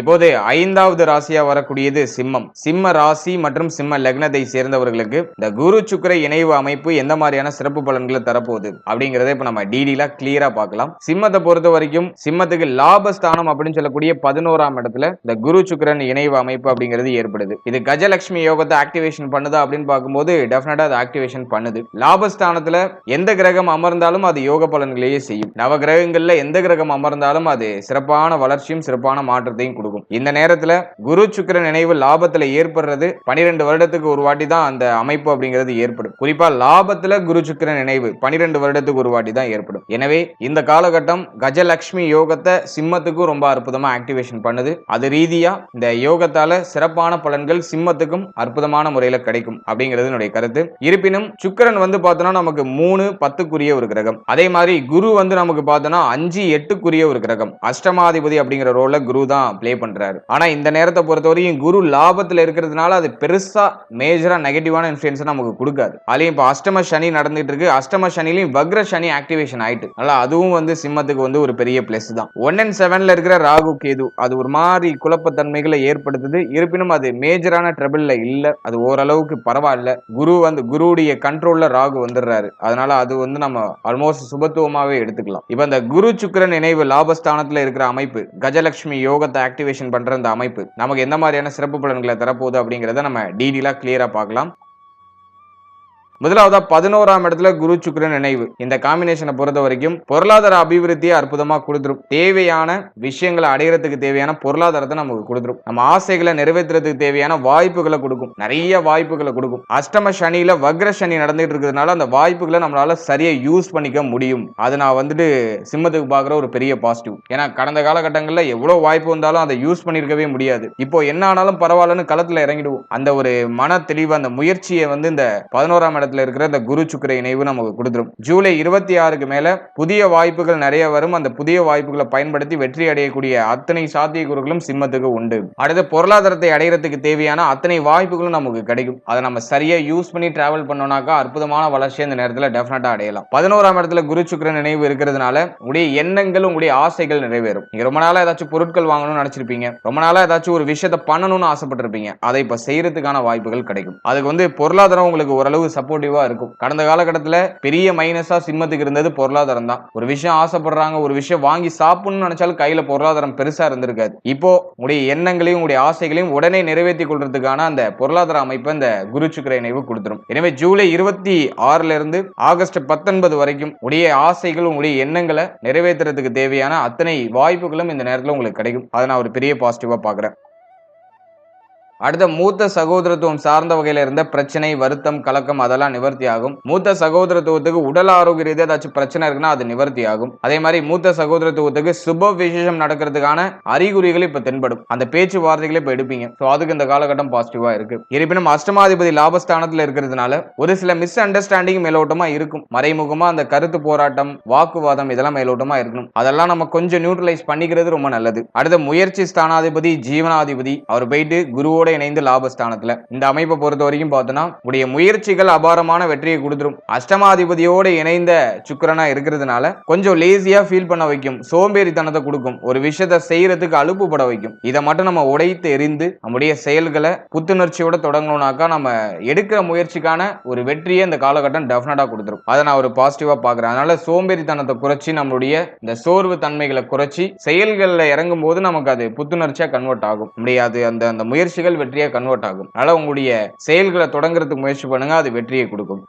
இப்போது ஐந்தாவது ராசியா வரக்கூடியது சிம்மம். சிம்ம ராசி மற்றும் சிம்ம லக்னத்தை சேர்ந்தவர்களுக்கு இந்த குரு சுக்கர இணைவு அமைப்பு எந்த மாதிரியான சிறப்பு பலன்களை தரப்போகுது அப்படிங்கறத இப்ப நம்ம டீடெயிலா கிளியரா பார்க்கலாம். சிம்மத்தை பொறுத்த வரைக்கும் சிம்மத்துக்கு லாபஸ்தானம் அப்படின்னு சொல்லக்கூடிய பதினோராம் இடத்துல இந்த குரு சுக்கரன் இணைவு அமைப்பு அப்படிங்கிறது ஏற்படுது. இது கஜலட்சுமி யோகத்தை ஆக்டிவேஷன் பண்ணுதா அப்படின்னு பார்க்கும்போது டெஃபினட்டா அது ஆக்டிவேஷன் பண்ணுது. லாபஸ்தானத்துல எந்த கிரகம் அமர்ந்தாலும் அது யோக பலன்களையே செய்யும். நவ கிரகங்கள்ல எந்த கிரகம் அமர்ந்தாலும் அது சிறப்பான வளர்ச்சியும் சிறப்பான மாற்றத்தையும் கொடுக்கும். இந்த நேரத்துல குரு சுக்கிர நினைவு லாபத்துல ஏற்படுறது பனிரெண்டு வருடத்துக்கு ஒரு வாட்டி தான் அந்த அமைப்பு அப்படிங்கிறது ஏற்படும். குறிப்பா லாபத்துல குரு சுக்கிர நினைவு பனிரெண்டு வருடத்துக்கு ஒரு வாட்டி தான் ஏற்படும். எனவே இந்த காலகட்டம் கஜலட்சுமி யோகத்தை சிம்மத்துக்கும் ரொம்ப அற்புதமா ஆக்டிவேஷன் பண்ணுது. அது ரீதியா இந்த யோகத்தால சிறப்பான பலன்கள் சிம்மத்துக்கும் அற்புதமான முறையில கிடைக்கும் அப்படிங்கிறது என்னுடைய கருத்து. இருப்பினும் சுக்கிரன் வந்து பார்த்தோம்னா நமக்கு மூணு பத்துக்குரிய ஒரு கிரகம். அதே மாதிரி குரு வந்து நமக்கு பார்த்தோம்னா அஞ்சு எட்டுக்குரிய ஒரு கிரகம். அஷ்டமாதிபதி அப்படிங்கிற ரோல குரு தான் பண்றாரு. ஆனா இந்த நேரத்தை பொறுத்த வரைக்கும் குரு லாபத்தில் இருக்கிறதுனால அது பெருசா மேஜரா நெகட்டிவான இன்ஃப்ளூயன்ஸை நமக்கு கொடுக்காது. அதுலேயும் இப்போ அஷ்டம சனி நடந்துட்டு இருக்கு அஷ்டம சனிலையும் வக்ர சனி ஆக்டிவேஷன் ஆயிட்டு. அதனால அதுவும் வந்து சிம்மத்துக்கு வந்து ஒரு பெரிய பிளஸ் தான். ஒன் அண்ட் செவனில் இருக்கிற ராகு கேது அது ஒரு மாதிரி குழப்பத்தன்மைகளை ஏற்படுத்துது. இருப்பினும் அது மேஜரான ட்ரபிளில் இல்ல. அது ஓரளவுக்கு பரவாயில்ல. குரு வந்து குருவுடைய கண்ட்ரோல்ல ராகு வந்துடுறாரு. அதனால அது வந்து நம்ம ஆல்மோஸ்ட் சுபத்துவமாவே எடுத்துக்கலாம். இப்போ இந்த குரு சுக்கிரன் நினைவு லாபஸ்தானத்துல இருக்கிற அமைப்பு கஜலட்சுமி யோகத்தை ஆக்டிவேஷன் பண்ற இந்த அமைப்பு. நமக்கு எந்த மாதிரியான சிறப்பு பலன்களை தரப்போகுது அப்படிங்கறத நம்ம டீடெயிலா கிளியரா பார்க்கலாம். முதலாவதா பதினோராம் இடத்துல குரு சுக்கிரன் நினைவு. இந்த காம்பினேஷனை பொறுத்த வரைக்கும் பொருளாதார அபிவிருத்தியை அற்புதமா கொடுத்துரும். தேவையான விஷயங்களை அடையறதுக்கு தேவையான பொருளாதாரத்தை நமக்கு கொடுத்துரும். நம்ம ஆசைகளை நிறைவேற்றுறதுக்கு தேவையான வாய்ப்புகளை கொடுக்கும். நிறைய வாய்ப்புகளை கொடுக்கும். அஷ்டம சனியில வக்ர சனி நடந்துட்டு இருக்கிறதுனால அந்த வாய்ப்புகளை நம்மளால சரியா யூஸ் பண்ணிக்க முடியும். அது நான் வந்துட்டு சிம்மத்துக்கு பாக்குற ஒரு பெரிய பாசிட்டிவ் ஏன்னா கடந்த காலகட்டங்களில் எவ்வளவு வாய்ப்பு வந்தாலும் அதை யூஸ் பண்ணிருக்கவே முடியாது. இப்போ என்ன ஆனாலும் பரவாயில்லன்னு களத்துல இறங்கிடுவோம். அந்த ஒரு மன தெளிவு அந்த முயற்சியை வந்து இந்த பதினோராம் இடத்துல இருக்கிற இந்த குரு சுக்கர இணைவு நமக்கு கொடுத்துரும். ஜூலை இருபத்தி ஆறுக்கு மேல புதிய வாய்ப்புகள் நிறைய வரும். அந்த புதிய வாய்ப்புகளை பயன்படுத்தி வெற்றி அடையக்கூடிய அத்தனை சாத்தியக்கூறுகளும் சிம்மத்துக்கு உண்டு. அடுத்து பொருளாதாரத்தை அடைகிறதுக்கு தேவையான அத்தனை வாய்ப்புகளும் நமக்கு கிடைக்கும். அதை நம்ம சரியா யூஸ் பண்ணி டிராவல் பண்ணோம்னாக்கா அற்புதமான வளர்ச்சி அந்த நேரத்துல டெஃபினட்டா அடையலாம். பதினோராம் இடத்துல குரு சுக்கிர நினைவு இருக்கிறதுனால உங்களுடைய எண்ணங்கள் உங்களுடைய ஆசைகள் நிறைவேறும். நீங்க ரொம்ப நாளா ஏதாச்சும் பொருட்கள் வாங்கணும்னு நினைச்சிருப்பீங்க. ரொம்ப நாளா ஏதாச்சும் ஒரு விஷயத்தை பண்ணணும்னு ஆசைப்பட்டிருப்பீங்க. அதை இப்ப செய்யறதுக்கான வாய்ப்புகள் கிடைக்கும். அதுக்கு வந்து பொருளாதாரம் உங்களுக்கு ஓரளவு சப்போர்ட்டிவா இருக்கும். கடந்த காலகட்டத்துல பெரிய மைனஸா சிம்மத்துக்கு இருந்தது பொருளாதாரம் தான். ஒரு விஷயம் ஆசைப்படுறாங்க ஒரு விஷயம் வாங்கி சாப்பிடணும்னு நினைச்சாலும் கையில பொருளாதாரம் பெருசா இருந்திருக்காது. இப்போ உங்களுடைய எண்ணங்களையும் உங்களுடைய ஆசைகளையும் உடனே நிறைவேற்றி கொள்றதுக்கான அந்த பொருளாதார அமைப்பை அந்த குரு சுக்கிர இணைவு கொடுத்துரும். எனவே ஜூலை இருபத்தி ஆறுல இருந்து ஆகஸ்ட் பத்தொன்பது வரைக்கும் உடைய ஆசைகள் உங்களுடைய எண்ணங்களை நிறைவேற்றுறதுக்கு தேவையான அத்தனை வாய்ப்புகளும் இந்த நேரத்தில் உங்களுக்கு கிடைக்கும். அதை நான் ஒரு பெரிய பாசிட்டிவா பாக்குறேன் அடுத்த மூத்த சகோதரத்துவம் சார்ந்த வகையில இருந்த பிரச்சனை வருத்தம் கலக்கம் அதெல்லாம் நிவர்த்தி ஆகும் மூத்த சகோதரத்துவத்துக்கு உடல் ஆரோக்கிய ரீதியாக ஏதாச்சும் பிரச்சனை இருக்குன்னா அது நிவர்த்தி ஆகும் அதே மாதிரி மூத்த சகோதரத்துவத்துக்கு சுப விசேஷம் நடக்கிறதுக்கான அறிகுறிகள் இப்ப தென்படும். அந்த பேச்சு வார்த்தைகளை இப்ப எடுப்பீங்க. ஸோ அதுக்கு இந்த காலகட்டம் பாசிட்டிவா இருக்கு. இருப்பினும் அஷ்டமாதிபதி லாபஸ்தானத்தில் இருக்கிறதுனால ஒரு சில மிஸ் அண்டர்ஸ்டாண்டிங் மேலோட்டமா இருக்கும். மறைமுகமா அந்த கருத்து போராட்டம் வாக்குவாதம் இதெல்லாம் மேலோட்டமா இருக்கணும். அதெல்லாம் நம்ம கொஞ்சம் நியூட்ரலைஸ் பண்ணிக்கிறது ரொம்ப நல்லது. அடுத்த முயற்சி ஸ்தானாதிபதி ஜீவனாதிபதி. அவர் போயிட்டு குருவோட இணைந்து லாபஸ்தானத்துல. இந்த அமைப்பை பொறுத்த வரைக்கும் பார்த்தோன்னா உடைய முயற்சிகள் அபாரமான வெற்றியை கொடுத்துரும். அஷ்டமாதிபதியோடு இணைந்த சுக்கரனா இருக்கிறதுனால கொஞ்சம் லேசியா ஃபீல் பண்ண வைக்கும். சோம்பேறித்தனத்தை கொடுக்கும். ஒரு விஷயத்த செய்யறதுக்கு அலுப்பு பட வைக்கும். இதை மட்டும் நம்ம உடைத்து எரிந்து நம்முடைய செயல்களை புத்துணர்ச்சியோட தொடங்கணும்னாக்கா நம்ம எடுக்கிற முயற்சிக்கான ஒரு வெற்றியை இந்த காலகட்டம் டெஃபினட்டா கொடுத்துரும். அதை நான் ஒரு பாசிட்டிவா பாக்குறேன் அதனால சோம்பேறித்தனத்தை குறைச்சி நம்மளுடைய இந்த சோர்வு தன்மைகளை குறைச்சி செயல்களில் இறங்கும் போது நமக்கு அது புத்துணர்ச்சியா கன்வெர்ட் ஆகும். முடியாது அந்த அந்த முயற்சிகள் வெற்றியாக கன்வெர்ட் ஆகும். அதனால உங்களுடைய செயல்களை தொடங்குறதுக்கு முயற்சி பண்ணுங்க அது வெற்றியை கொடுக்கும்.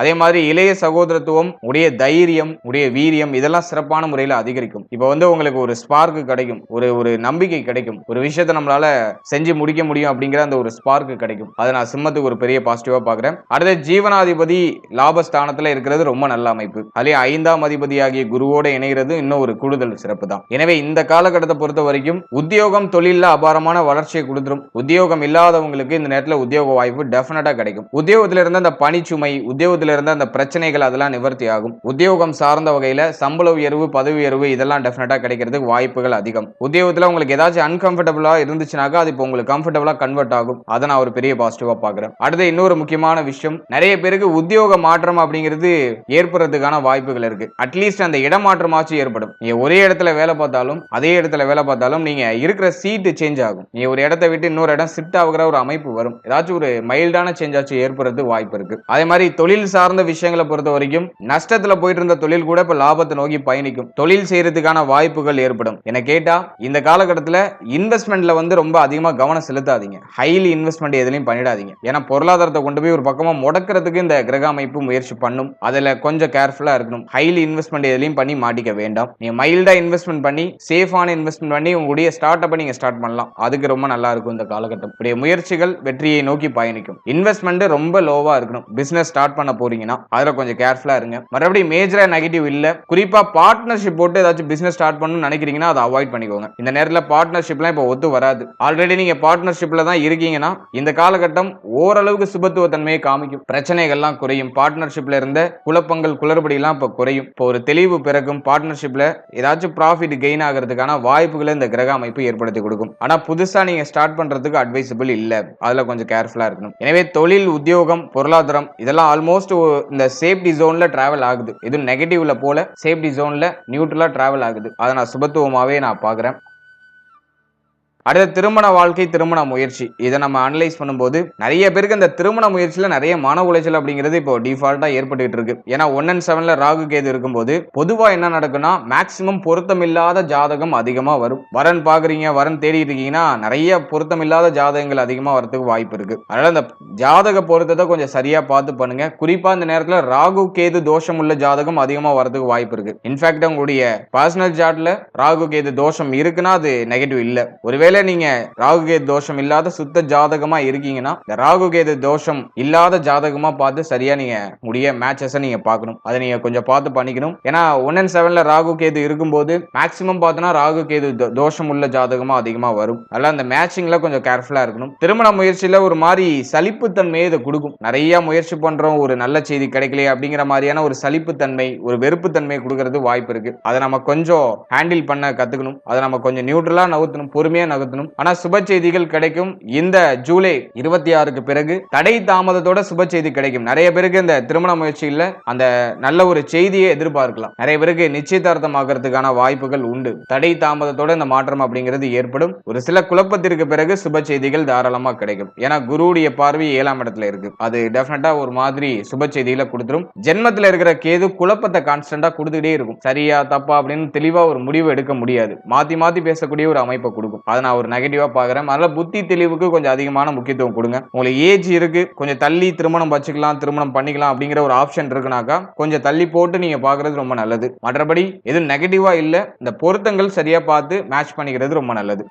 அதே மாதிரி இளைய சகோதரத்துவம் உடைய தைரியம் உடைய வீரியம் இதெல்லாம் சிறப்பான முறையில் அதிகரிக்கும். இப்போ வந்து உங்களுக்கு ஒரு ஸ்பார்க் கிடைக்கும் ஒரு ஒரு நம்பிக்கை கிடைக்கும் ஒரு விஷயத்தை நம்மளால செஞ்சு முடிக்க முடியும் அப்படிங்கிற அந்த ஒரு ஸ்பார்க் கிடைக்கும். அதை நான் சிம்மத்துக்கு ஒரு பெரிய பாசிட்டிவா பாக்குறேன் அடுத்த ஜீவனாதிபதி லாபஸ்தானத்துல இருக்கிறது ரொம்ப நல்ல அமைப்பு. அதே ஐந்தாம் அதிபதி ஆகிய குருவோட இணைகிறது இன்னும் ஒரு கூடுதல் சிறப்பு தான் எனவே இந்த காலகட்டத்தை பொறுத்த வரைக்கும் உத்தியோகம் தொழில அபாரமான வளர்ச்சியை கொடுத்துரும். உத்தியோகம் இல்லாதவங்களுக்கு இந்த நேரத்தில் உத்தியோக வாய்ப்பு டெஃபினட்டா கிடைக்கும். உத்தியோகத்திலிருந்து அந்த பணிச்சுமை உத்தியோகத்தில் இருந்த அந்த பிரச்சனைகள் அதெல்லாம் நிவர்த்தி ஆகும். உத்தியோகம் சார்ந்த வகையில சம்பள உயர்வு பதவி உயர்வு இதெல்லாம் டெஃபினட்டா கிடைக்கிறதுக்கு வாய்ப்புகள் அதிகம். உத்தியோகத்துல உங்களுக்கு ஏதாச்சும் அன்கம்ஃபர்டபுளா இருந்துச்சுனாக்கா அது இப்போ உங்களுக்கு கம்ஃபர்டபுளா கன்வெர்ட் ஆகும். அதை நான் ஒரு பெரிய பாசிட்டிவா பாக்குறேன் அடுத்து இன்னொரு முக்கியமான விஷயம் நிறைய பேருக்கு உத்தியோக மாற்றம் அப்படிங்கிறது ஏற்படுறதுக்கான வாய்ப்புகள் இருக்கு. அட்லீஸ்ட் அந்த இடமாற்றமாச்சும் ஏற்படும். நீங்க ஒரே இடத்துல வேலை பார்த்தாலும் அதே இடத்துல வேலை பார்த்தாலும் நீங்க இருக்கிற சீட்டு சேஞ்ச் ஆகும். நீ ஒரு இடத்த விட்டு இன்னொரு இடம் ஷிஃப்ட் ஆகுற ஒரு அமைப்பு வரும். ஏதாச்சும் ஒரு மைல்டான சேஞ்சாச்சும் ஏற்படுறது வாய்ப்பு இருக்கு. அதே மாதிரி தொழில் சார்ந்த விஷயங்களை பொறுத்த வரைக்கும் நஷ்டத்துல போயிட்டு இருந்த தொழில் கூட இப்ப லாபத்தை நோக்கி பயணிக்கும். தொழில் செய்யறதுக்கான வாய்ப்புகள் ஏற்படும். என கேட்டா இந்த காலகட்டத்தில் இன்வெஸ்ட்மெண்ட்ல வந்து ரொம்ப அதிகமா கவனம் செலுத்தாதீங்க. ஹைலி இன்வெஸ்ட்மெண்ட் எதுலையும் பண்ணிடாதீங்க. ஏன்னா பொருளாதாரத்தை கொண்டு போய் ஒரு பக்கமா முடக்கிறதுக்கு இந்த கிரக அமைப்பு முயற்சி பண்ணும். அதுல கொஞ்சம் கேர்ஃபுல்லா இருக்கணும். ஹைலி இன்வெஸ்ட்மெண்ட் எதுலையும் பண்ணி மாட்டிக்க வேண்டாம். நீங்க மைல்டா இன்வெஸ்ட்மெண்ட் பண்ணி சேஃபான இன்வெஸ்ட்மெண்ட் பண்ணி உங்களுடைய ஸ்டார்ட் அப்பை நீங்க ஸ்டார்ட் பண்ணலாம். அதுக்கு ரொம்ப நல்லா இருக்கும் இந்த காலகட்டம். உடைய முயற்சிகள் வெற்றியை நோக்கி பயணிக்கும். இன்வெஸ்ட்மெண்ட் ரொம்ப லோவா இருக்கணும். பிசினஸ் ஸ்டார்ட் பண்ண போறீங்கன்னா அதுல கொஞ்சம் கேர்ஃபுல்லா இருங்க. மறுபடியும் மேஜரா நெகட்டிவ் இல்ல. குறிப்பா பார்ட்னர்ஷிப் போட்டு ஏதாச்சும் பிசினஸ் ஸ்டார்ட் பண்ணணும்னு நினைக்கிறீங்கன்னா அதை அவாய்ட் பண்ணிக்கோங்க. இந்த நேரத்தில் பார்ட்னர்ஷிப்லாம் இப்போ ஒத்து வராது. ஆல்ரெடி நீங்க பார்ட்னர்ஷிப்ல தான் இருக்கீங்கன்னா இந்த காலகட்டம் ஓரளவுக்கு சுபத்துவ தன்மையை காமிக்கும். பிரச்சனைகள்லாம் குறையும். பார்ட்னர்ஷிப்ல இருந்த குழப்பங்கள் குளறுபடியெல்லாம் இப்போ குறையும். இப்போ ஒரு தெளிவு பிறக்கும். பார்ட்னர்ஷிப்ல ஏதாச்சும் ப்ராஃபிட் கெயின் ஆகிறதுக்கான வாய்ப்புகளை இந்த கிரக அமைப்பு ஏற்படுத்தி கொடுக்கும். ஆனா புதுசா நீங்க ஸ்டார்ட் பண்றதுக்கு அட்வைசபிள் இல்ல. அதுல கொஞ்சம் கேர்ஃபுல்லா இருக்கணும். எனவே தொழில் உத்தியோகம் பொருளாதாரம் இதெல்லாம் ஆல்மோஸ்ட் இந்த சேஃப்டி ஜோன்ல டிராவல் ஆகுது. எதுவும் நெகட்டிவ்ல போல சேஃப்டி ஜோன்ல நியூட்ரலா டிராவல் ஆகுது. அதை நான் சுபத்துவமாவே நான் பாக்குறேன் அடுத்த திருமண வாழ்க்கை திருமண முயற்சி. இதை நம்ம அனலைஸ் பண்ணும்போது நிறைய பேருக்கு இந்த திருமண முயற்சியில நிறைய மன உளைச்சல் அப்படிங்கிறது இப்போ டிஃபால்ட்டா ஏற்பட்டுக்கிட்டு இருக்கு. ஏன்னா ஒன் அண்ட் செவன்ல ராகு கேது இருக்கும்போது பொதுவா என்ன நடக்குன்னா மேக்சிமம் பொருத்தமில்லாத ஜாதகம் அதிகமா வரும். வரன் பாக்குறீங்க வரன் தேடிட்டு இருக்கீங்கன்னா நிறைய பொருத்தமில்லாத ஜாதகங்கள் அதிகமா வரதுக்கு வாய்ப்பு இருக்கு. அதனால இந்த ஜாதக பொருத்தத்தை கொஞ்சம் சரியா பார்த்து பண்ணுங்க. குறிப்பா இந்த நேரத்துல ராகு கேது தோஷம் உள்ள ஜாதகம் அதிகமா வரதுக்கு வாய்ப்பு இருக்கு. இன்ஃபேக்ட் உங்களுடைய பர்சனல் சார்ட்ல ராகு கேது தோஷம் இருக்குன்னா அது நெகட்டிவ் இல்லை. ஒருவேளை நீங்க ராகு கேது தோஷம் இல்லாத சுத்த ஜாதகமா இருக்கீங்கன்னா இந்த ராகு கேது தோஷம் இல்லாத ஜாதகமா பார்த்து சரியா நீங்க உடைய மேட்சஸை நீங்க பார்க்கணும். அதை நீங்க கொஞ்சம் பார்த்து பண்ணிக்கணும். ஏன்னா ஒன் அண்ட் செவன்ல ராகு கேது இருக்கும்போது மேக்சிமம் பார்த்தோன்னா ராகு கேது தோஷம் உள்ள ஜாதகமா அதிகமா வரும். அதெல்லாம் அந்த மேட்சிங்ல கொஞ்சம் கேர்ஃபுல்லா இருக்கணும். திருமண முயற்சியில ஒரு மாதிரி சலிப்புத்தன்மையை இதை கொடுக்கும். நிறைய முயற்சி பண்றோம் ஒரு நல்ல செய்தி கிடைக்கலையே அப்படிங்கிற மாதிரியான ஒரு சலிப்புத்தன்மை ஒரு வெறுப்புத்தன்மை கொடுக்கறது வாய்ப்பு இருக்கு. அதை நம்ம கொஞ்சம் ஹேண்டில் பண்ண கத்துக்கணும். அதை நம்ம கொஞ்சம் நியூட்ரலா நவுத்தணும். பொறுமையா நகர்த்தணும் ஆனா சுப செய்திகள் கிடைக்கும். இந்த ஜூலை இருபத்தி ஆறுக்கு பிறகு தடை தாமதத்தோட சுப செய்தி கிடைக்கும். நிறைய பேருக்கு இந்த திருமண முயற்சியில அந்த நல்ல ஒரு செய்தியை எதிர்பார்க்கலாம். நிறைய பேருக்கு நிச்சயதார்த்தமாகறதுக்கான வாய்ப்புகள் உண்டு. தடை தாமதத்தோட இந்த மாற்றம் அப்படிங்கிறது ஏற்படும். ஒரு சில குழப்பத்திற்கு பிறகு சுப செய்திகள் தாராளமா கிடைக்கும். ஏன்னா குருவுடைய பார்வை ஏழாம் இடத்துல இருக்கு. அது டெஃபினட்டா ஒரு மாதிரி சுப செய்திகளை கொடுத்துரும். ஜென்மத்துல இருக்கிற கேது குழப்பத்தை கான்ஸ்டன்டா கொடுத்துக்கிட்டே இருக்கும். சரியா தப்பா அப்படின்னு தெளிவா ஒரு முடிவு எடுக்க முடியாது. மாத்தி மாத்தி பேசக்கூடிய ஒரு அமைப்பை கொடுக்கும். அதனால நான் ஒரு நெகட்டிவா பாக்குறேன் அதனால புத்தி தெளிவுக்கு கொஞ்சம் அதிகமான முக்கியத்துவம் கொடுங்க. உங்களுக்கு ஏஜ் இருக்கு. கொஞ்சம் தள்ளி திருமணம் வச்சுக்கலாம் திருமணம் பண்ணிக்கலாம் அப்படிங்கிற ஒரு ஆப்ஷன் இருக்குனாக்கா கொஞ்சம் தள்ளி போட்டு நீங்க பாக்குறது ரொம்ப நல்லது. மற்றபடி எதுவும் நெகட்டிவா இல்ல. இந்த பொருத்தங்கள் சரியா பார்த்து மேட்ச் பண்ணிக்கிறது ரொம்ப நல்லது.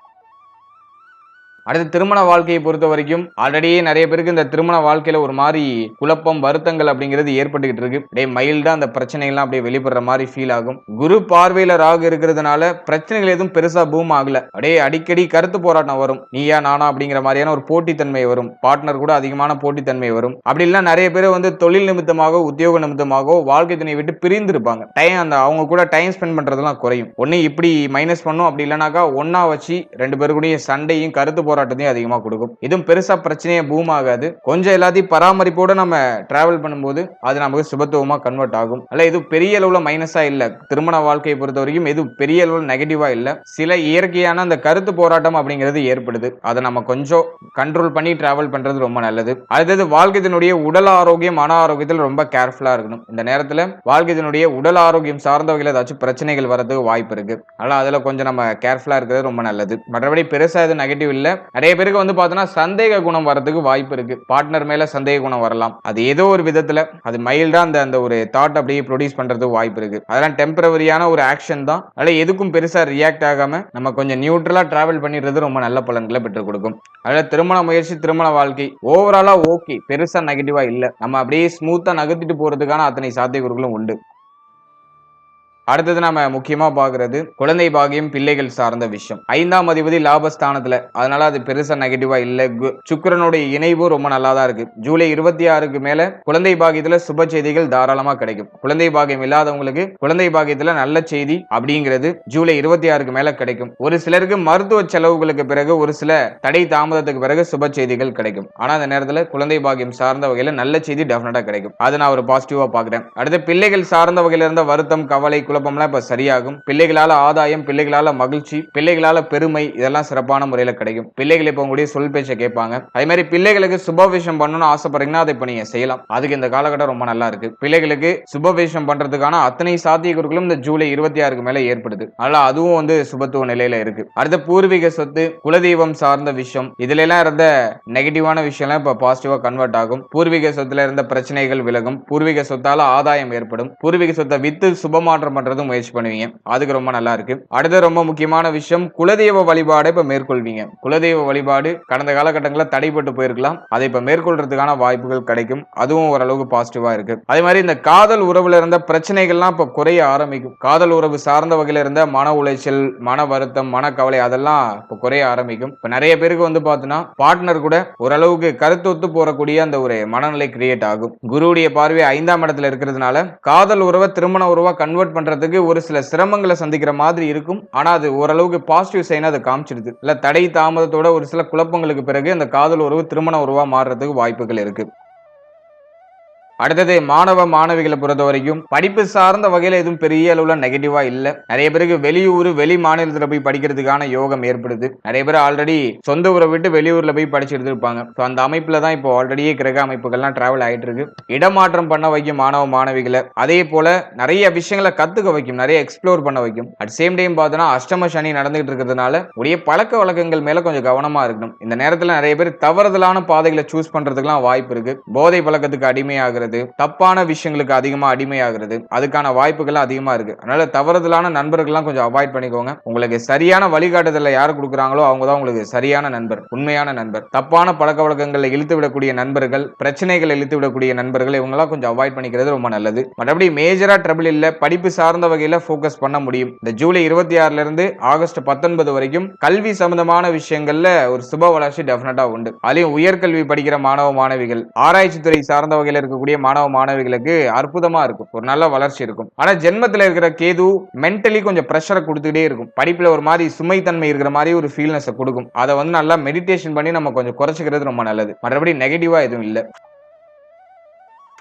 அடுத்து திருமண வாழ்க்கையை பொறுத்த வரைக்கும் ஆல்ரெடியே நிறைய பேருக்கு இந்த திருமண வாழ்க்கையில ஒரு மாதிரி குழப்பம் வருத்தங்கள் அப்படிங்கிறது ஏற்பட்டுக்கிட்டு இருக்கு. அப்படியே மைல்டா அந்த பிரச்சனைகள்லாம் அப்படியே வெளிப்படுற மாதிரி ஃபீல் ஆகும். குரு பார்வையில ராகு இருக்கிறதுனால பிரச்சனைகள் எதுவும் பெருசா பூம் ஆகல. அப்படியே அடிக்கடி கருத்து போராட்டம் வரும். நீயா நானா அப்படிங்கிற மாதிரியான ஒரு போட்டித்தன்மை வரும். பார்ட்னர் கூட அதிகமான போட்டித்தன்மை வரும். அப்படி இல்லைன்னா நிறைய பேர் வந்து தொழில் நிமித்தமாக உத்தியோக நிமித்தமாக வாழ்க்கை துணை விட்டு பிரிந்திருப்பாங்க. டைம் அந்த அவங்க கூட டைம் ஸ்பெண்ட் பண்றதெல்லாம் குறையும். ஒன்னு இப்படி மைனஸ் பண்ணும். அப்படி இல்லைனாக்கா ஒன்னா வச்சு ரெண்டு பேரு சண்டையும் கருத்து போராட்டம் போராட்டத்தையும் அதிகமாக கொடுக்கும். இதுவும் பெருசாக பிரச்சனையே பூம் ஆகாது. கொஞ்சம் எல்லாத்தையும் பராமரிப்போட நம்ம டிராவல் பண்ணும்போது அது நமக்கு சுபத்துவமாக கன்வெர்ட் ஆகும். அல்ல இது பெரிய அளவில் மைனஸாக இல்லை. திருமண வாழ்க்கையை பொறுத்த வரைக்கும் இது பெரிய அளவில் நெகட்டிவாக இல்லை. சில இயற்கையான அந்த கருத்து போராட்டம் அப்படிங்கிறது ஏற்படுது. அதை நம்ம கொஞ்சம் கண்ட்ரோல் பண்ணி டிராவல் பண்ணுறது ரொம்ப நல்லது. அடுத்தது வாழ்க்கையினுடைய உடல் ஆரோக்கியம் மன ஆரோக்கியத்தில் ரொம்ப கேர்ஃபுல்லாக இருக்கணும். இந்த நேரத்தில் வாழ்க்கையினுடைய உடல் ஆரோக்கியம் சார்ந்த வகையில் ஏதாச்சும் பிரச்சனைகள் வரதுக்கு வாய்ப்பு இருக்குது அதனால் அதில் கொஞ்சம் நம்ம கேர்ஃபுல்லாக இருக்கிறது ரொம்ப நல்லது. மற்றபடி பெருசாக எதுவும் நெகட்டிவ் இல்லை. நிறைய பேருக்கு வந்து பார்த்தோன்னா சந்தேக குணம் வரதுக்கு வாய்ப்பு இருக்கு. பார்ட்னர் மேல சந்தேக குணம் வரலாம். அது ஏதோ ஒரு விதத்துல அது மைல்டா அந்த அந்த ஒரு தாட் அப்படியே ப்ரொடியூஸ் பண்றதுக்கு வாய்ப்பு இருக்கு. அதெல்லாம் டெம்பரவரியான ஒரு ஆக்ஷன் தான். அதனால எதுக்கும் பெருசா ரியாக்ட் ஆகாம நம்ம கொஞ்சம் நியூட்ரலா டிராவல் பண்ணிடுறது ரொம்ப நல்ல பலன்களை பெற்றுக் கொடுக்கும். அதனால திருமண முயற்சி திருமண வாழ்க்கை ஓவராலா ஓகே பெருசா நெகட்டிவா இல்ல. நம்ம அப்படியே ஸ்மூத்தா நகர்த்திட்டு போறதுக்கான அத்தனை சாத்தியக்கூறுகளும் உண்டு. அடுத்தது நம்ம முக்கியமா பாக்குறது குழந்தை பாகியம் பிள்ளைகள் சார்ந்த விஷயம். ஐந்தாம் அதிபதி லாபஸ்தானத்துல. அதனால அது பெருசா நெகட்டிவா இல்ல. கு- சுக்கிரனுடைய இணைவு ரொம்ப நல்லா தான் இருக்கு. ஜூலை இருபத்தி ஆறுக்கு மேல குழந்தை பாகியத்துல சுப செய்திகள் தாராளமா கிடைக்கும். குழந்தை பாகியம் இல்லாதவங்களுக்கு குழந்தை பாகியத்துல நல்ல செய்தி அப்படிங்கிறது ஜூலை இருபத்தி ஆறுக்கு மேல கிடைக்கும். ஒரு சிலருக்கு மருத்துவ செலவுகளுக்கு பிறகு ஒரு சில தடை தாமதத்துக்கு பிறகு சுப செய்திகள் கிடைக்கும். ஆனா அந்த நேரத்துல குழந்தை பாகியம் சார்ந்த வகையில நல்ல செய்தி டெஃபினட்டா கிடைக்கும். அதை நான் ஒரு பாசிட்டிவா பாக்குறேன் அடுத்து பிள்ளைகள் சார்ந்த வகையில இருந்த வருத்தம் கவலை குழப்பம்லாம் இப்போ சரியாகும். பிள்ளைகளால் ஆதாயம் பிள்ளைகளால் மகிழ்ச்சி பிள்ளைகளால் பெருமை இதெல்லாம் சிறப்பான முறையில் கிடைக்கும். பிள்ளைகள் இப்போ உங்களுடைய சொல் பேச்சை கேட்பாங்க. அதே மாதிரி பிள்ளைகளுக்கு சுபவிஷம் பண்ணணும்னு ஆசைப்படுறீங்கன்னா அதை இப்போ நீங்கள் செய்யலாம். அதுக்கு இந்த காலகட்டம் ரொம்ப நல்லா இருக்கு. பிள்ளைகளுக்கு சுபவிஷம் பண்ணுறதுக்கான அத்தனை சாத்தியக்கூறுகளும் இந்த ஜூலை இருபத்தி ஆறுக்கு மேலே ஏற்படுது. அதனால் அதுவும் வந்து சுபத்துவ நிலையில் இருக்கு. அடுத்த பூர்வீக சொத்து குலதெய்வம் சார்ந்த விஷயம். இதுல எல்லாம் இருந்த நெகட்டிவான விஷயம்லாம் இப்போ பாசிட்டிவாக கன்வெர்ட் ஆகும். பூர்வீக சொத்துல இருந்த பிரச்சனைகள் விலகும். பூர்வீக சொத்தால் ஆதாயம் ஏற்படும். பூர்வீக சொத்தை வித்து சுபமாற்றம் பண்றதும் முயற்சி பண்ணுவீங்க. அதுக்கு ரொம்ப நல்லா இருக்கு. அடுத்து ரொம்ப முக்கியமான விஷயம் குலதெய்வ வழிபாடை இப்ப மேற்கொள்வீங்க. குலதெய்வ வழிபாடு கடந்த காலகட்டங்களில் தடைப்பட்டு போயிருக்கலாம். அதை இப்ப மேற்கொள்றதுக்கான வாய்ப்புகள் கிடைக்கும். அதுவும் ஓரளவுக்கு பாசிட்டிவா இருக்கு. அதே மாதிரி இந்த காதல் உறவுல இருந்த பிரச்சனைகள்லாம் இப்ப குறைய ஆரம்பிக்கும். காதல் உறவு சார்ந்த வகையில இருந்த மன உளைச்சல் மன வருத்தம் மனக்கவலை அதெல்லாம் இப்ப குறைய ஆரம்பிக்கும். இப்ப நிறைய பேருக்கு வந்து பார்த்தோன்னா பார்ட்னர் கூட ஓரளவுக்கு கருத்தொத்து போறக்கூடிய அந்த ஒரு மனநிலை கிரியேட் ஆகும். குருவுடைய பார்வை ஐந்தாம் இடத்துல இருக்கிறதுனால காதல் உறவை திருமண உறவா கன்வெர்ட் பண்ணுறதுக்கு ஒரு சில சிரமங்களை சந்திக்கிற மாதிரி இருக்கும். ஆனால் அது ஓரளவுக்கு பாசிட்டிவ் சைனாக அதை காமிச்சிடுது. இல்லை தடை தாமதத்தோட ஒரு சில குழப்பங்களுக்கு பிறகு அந்த காதல் உறவு திருமண உறவாக மாறுறதுக்கு வாய்ப்புகள் இருக்குது அடுத்தது மாணவ மாணவிகளை பொறுத்த வரைக்கும் படிப்பு சார்ந்த வகையில் எதுவும் பெரிய அளவுல நெகட்டிவா இல்ல. நிறைய பேருக்கு வெளியூர் வெளி மாநிலத்துல போய் படிக்கிறதுக்கான யோகம் ஏற்படுது. நிறைய பேர் ஆல்ரெடி சொந்த ஊரை விட்டு வெளியூர்ல போய் படிச்சுட்டு இருப்பாங்க ஸோ அந்த அமைப்புல தான் இப்போ ஆல்ரெடியே கிரக அமைப்புகள்லாம் டிராவல் ஆயிட்டு இருக்கு. இடமாற்றம் பண்ண வைக்கும் மாணவ மாணவிகளை அதே போல நிறைய விஷயங்களை கத்துக்க வைக்கும் நிறைய எக்ஸ்ப்ளோர் பண்ண வைக்கும். அட் சேம் டைம் பார்த்தோன்னா அஷ்டம சனி நடந்துகிட்டு இருக்கிறதுனால உடைய பழக்க வழக்கங்கள் மேல கொஞ்சம் கவனமா இருக்கணும். இந்த நேரத்தில் நிறைய பேர் தவறுதலான பாதைகளை சூஸ் பண்றதுக்குலாம் வாய்ப்பு இருக்கு. போதை பழக்கத்துக்கு அடிமையாகிறது தப்பான விஷயங்களுக்கு அதிகமாக அடிமையாகிறது அதுக்கான வாய்ப்புகள் அதிகமா இருக்கு. அதனால தவறுதலான நண்பர்கள்லாம் கொஞ்சம் அவாய்ட் பண்ணிக்கோங்க. உங்களுக்கு சரியான வழிகாட்டுதலை யார் கொடுக்குறாங்களோ அவங்க தான் உங்களுக்கு சரியான நண்பர் உண்மையான நண்பர். தப்பான பழக்க வழக்கங்களை இழுத்து விடக்கூடிய நண்பர்கள் பிரச்சனைகளை இழுத்து விடக்கூடிய நண்பர்கள் இவங்கெல்லாம் கொஞ்சம் அவாய்ட் பண்ணிக்கிறது ரொம்ப நல்லது. மற்றபடி மேஜரா ட்ரபிள் இல்ல படிப்பு சார்ந்த வகையில் ஃபோக்கஸ் பண்ண முடியும். இந்த ஜூலை இருபத்தி ஆறுல இருந்து ஆகஸ்ட் பத்தொன்பது வரைக்கும் கல்வி சம்பந்தமான விஷயங்கள்ல ஒரு சுப வளர்ச்சி டெஃபினட்டா உண்டு. அதுலயும் உயர்கல்வி படிக்கிற மாணவ மாணவிகள் ஆராய்ச்சி துறை சார்ந்த வகையில் இருக்கக்கூடிய மாணவ மாணவிகளுக்கு அற்புதமா இருக்கும். ஒரு நல்ல வளர்ச்சி இருக்கும். ஆனா ஜென்மத்துல இருக்கிற கேது மென்டலி கொஞ்சம் ப்ரெஷரை கொடுத்துக்கிட்டே இருக்கும். படிப்புல ஒரு மாதிரி சுமைத்தன்மை இருக்கிற மாதிரி ஒரு ஃபீல்னஸ் கொடுக்கும். அதை வந்து நல்லா மெடிடேஷன் பண்ணி நம்ம கொஞ்சம் குறைச்சிக்கிறது ரொம்ப நல்லது. மற்றபடி நெகட்டிவா எதுவும் இல்லை.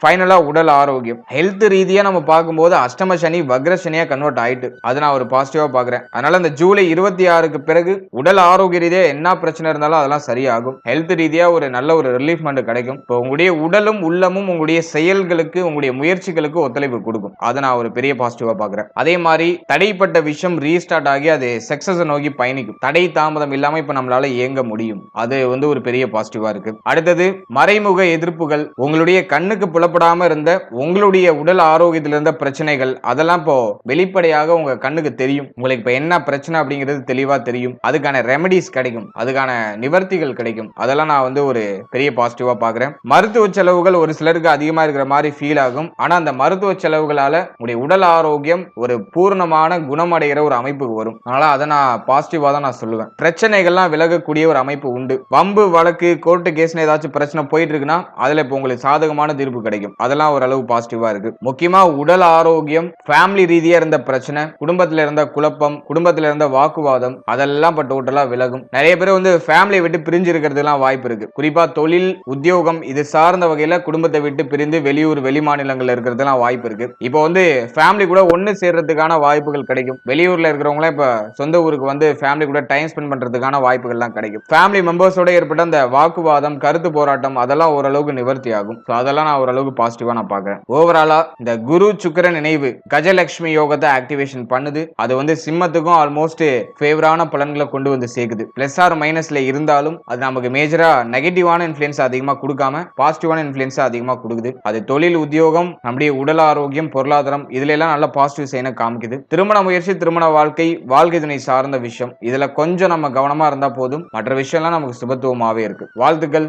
ஃபைனலா உடல் ஆரோக்கியம். ஹெல்த் ரீதியா நம்ம பார்க்கும்போது அஷ்டம சனி வக்ர சனியா கன்வெர்ட் ஆயிட்டு. அதை நான் ஒரு பாசிட்டிவா பாக்குறேன் அதனால இந்த ஜூலை இருபத்தி ஆறுக்கு பிறகு உடல் ஆரோக்கிய ரீதியா என்ன பிரச்சனை இருந்தாலும் அதெல்லாம் சரியாகும். ஹெல்த் ரீதியா ஒரு நல்ல ஒரு ரிலீஃப்மெண்ட் கிடைக்கும். இப்போ உங்களுடைய உடலும் உள்ளமும் உங்களுடைய செயல்களுக்கு உங்களுடைய முயற்சிகளுக்கு ஒத்துழைப்பு கொடுக்கும். அதை நான் ஒரு பெரிய பாசிட்டிவா பாக்குறேன் அதே மாதிரி தடைப்பட்ட விஷயம் ரீஸ்டார்ட் ஆகி அது சக்சஸ் நோக்கி பயணிக்கும். தடை தாமதம் இல்லாம இப்ப நம்மளால இயங்க முடியும். அது வந்து ஒரு பெரிய பாசிட்டிவா இருக்கு. அடுத்தது மறைமுக எதிர்ப்புகள். உங்களுடைய கண்ணுக்கு புலப்படாம இருந்த உங்களுடைய உடல் ஆரோக்கியத்தில் இருந்த பிரச்சனைகள் அதெல்லாம் இப்போ வெளிப்படையாக உங்க கண்ணுக்கு தெரியும். உங்களுக்கு இப்ப என்ன பிரச்சனை அப்படிங்கிறது தெளிவா தெரியும். அதுக்கான ரெமெடிஸ் கிடைக்கும். அதுக்கான நிவர்த்திகள் கிடைக்கும். அதெல்லாம் நான் வந்து ஒரு பெரிய பாசிட்டிவா பாக்குறேன் மருத்துவ செலவுகள் ஒரு சிலருக்கு அதிகமா இருக்கிற மாதிரி ஃபீல் ஆகும். ஆனா அந்த மருத்துவ செலவுகளால உங்களுடைய உடல் ஆரோக்கியம் ஒரு பூர்ணமான குணமடைகிற ஒரு அமைப்புக்கு வரும். அதனால அதை நான் பாசிட்டிவா தான் நான் சொல்லுவேன். பிரச்சனைகள்லாம் விலகக்கூடிய ஒரு அமைப்பு உண்டு. வம்பு வழக்கு கோர்ட்டு கேஸ்னு ஏதாச்சும் பிரச்சனை போயிட்டு இருக்குன்னா அதுல இப்போ உங்களுக்கு சாதகமான தீர்ப்பு கிடைக்கும். கிடைக்கும். அதெல்லாம் ஓரளவு பாசிட்டிவா இருக்கு. முக்கியமா உடல் ஆரோக்கியம் ஃபேமிலி ரீதியா இருந்த பிரச்சனை குடும்பத்துல இருந்த குழப்பம் குடும்பத்துல இருந்த வாக்குவாதம் அதெல்லாம் இப்ப டோட்டலா விலகும். நிறைய பேர் வந்து ஃபேமிலியை விட்டு பிரிஞ்சு இருக்கிறதுலாம் வாய்ப்பு இருக்கு. குறிப்பா தொழில் உத்தியோகம் இது சார்ந்த வகையில குடும்பத்தை விட்டு பிரிந்து வெளியூர் வெளி மாநிலங்கள்ல இருக்கிறதுலாம் வாய்ப்பு இருக்கு. இப்போ வந்து ஃபேமிலி கூட ஒண்ணு சேர்றதுக்கான வாய்ப்புகள் கிடைக்கும். வெளியூர்ல இருக்கிறவங்களாம் இப்ப சொந்த ஊருக்கு வந்து ஃபேமிலி கூட டைம் ஸ்பெண்ட் பண்றதுக்கான வாய்ப்புகள்லாம் கிடைக்கும். ஃபேமிலி மெம்பர்ஸோட ஏற்பட்ட அந்த வாக்குவாதம் கருத்து போராட்டம் அதெல்லாம் ஓரளவுக்கு நிவர்த்தி ஆகும் அதெல்லாம் நான் ஓரளவுக்கு பாசிட்டிவா நான் பாக்குறேன் ஓவராலா இந்த குரு சுக்கர நினைவு கஜலட்சுமி யோகத்தை ஆக்டிவேஷன் பண்ணுது. அது வந்து சிம்மத்துக்கும் ஆல்மோஸ்ட் ஃபேவரான பலன்களை கொண்டு வந்து சேர்க்குது. பிளஸ் ஆர் மைனஸ்ல இருந்தாலும் அது நமக்கு மேஜரா நெகட்டிவான இன்ஃபுளுன்ஸ் அதிகமா கொடுக்காம பாசிட்டிவான இன்ஃபுளுன்ஸ் அதிகமா கொடுக்குது. அது தொழில் உத்தியோகம் நம்முடைய உடல் ஆரோக்கியம் பொருளாதாரம் இதுல எல்லாம் நல்ல பாசிட்டிவ் சைனை காமிக்குது. திருமண முயற்சி திருமண வாழ்க்கை வாழ்க்கை துணை சார்ந்த விஷயம். இதுல கொஞ்சம் நம்ம கவனமா இருந்தா போதும். மற்ற விஷயம்லாம் நமக்கு சுபத்துவமாவே இருக்கு. வாழ்த்துக்கள்.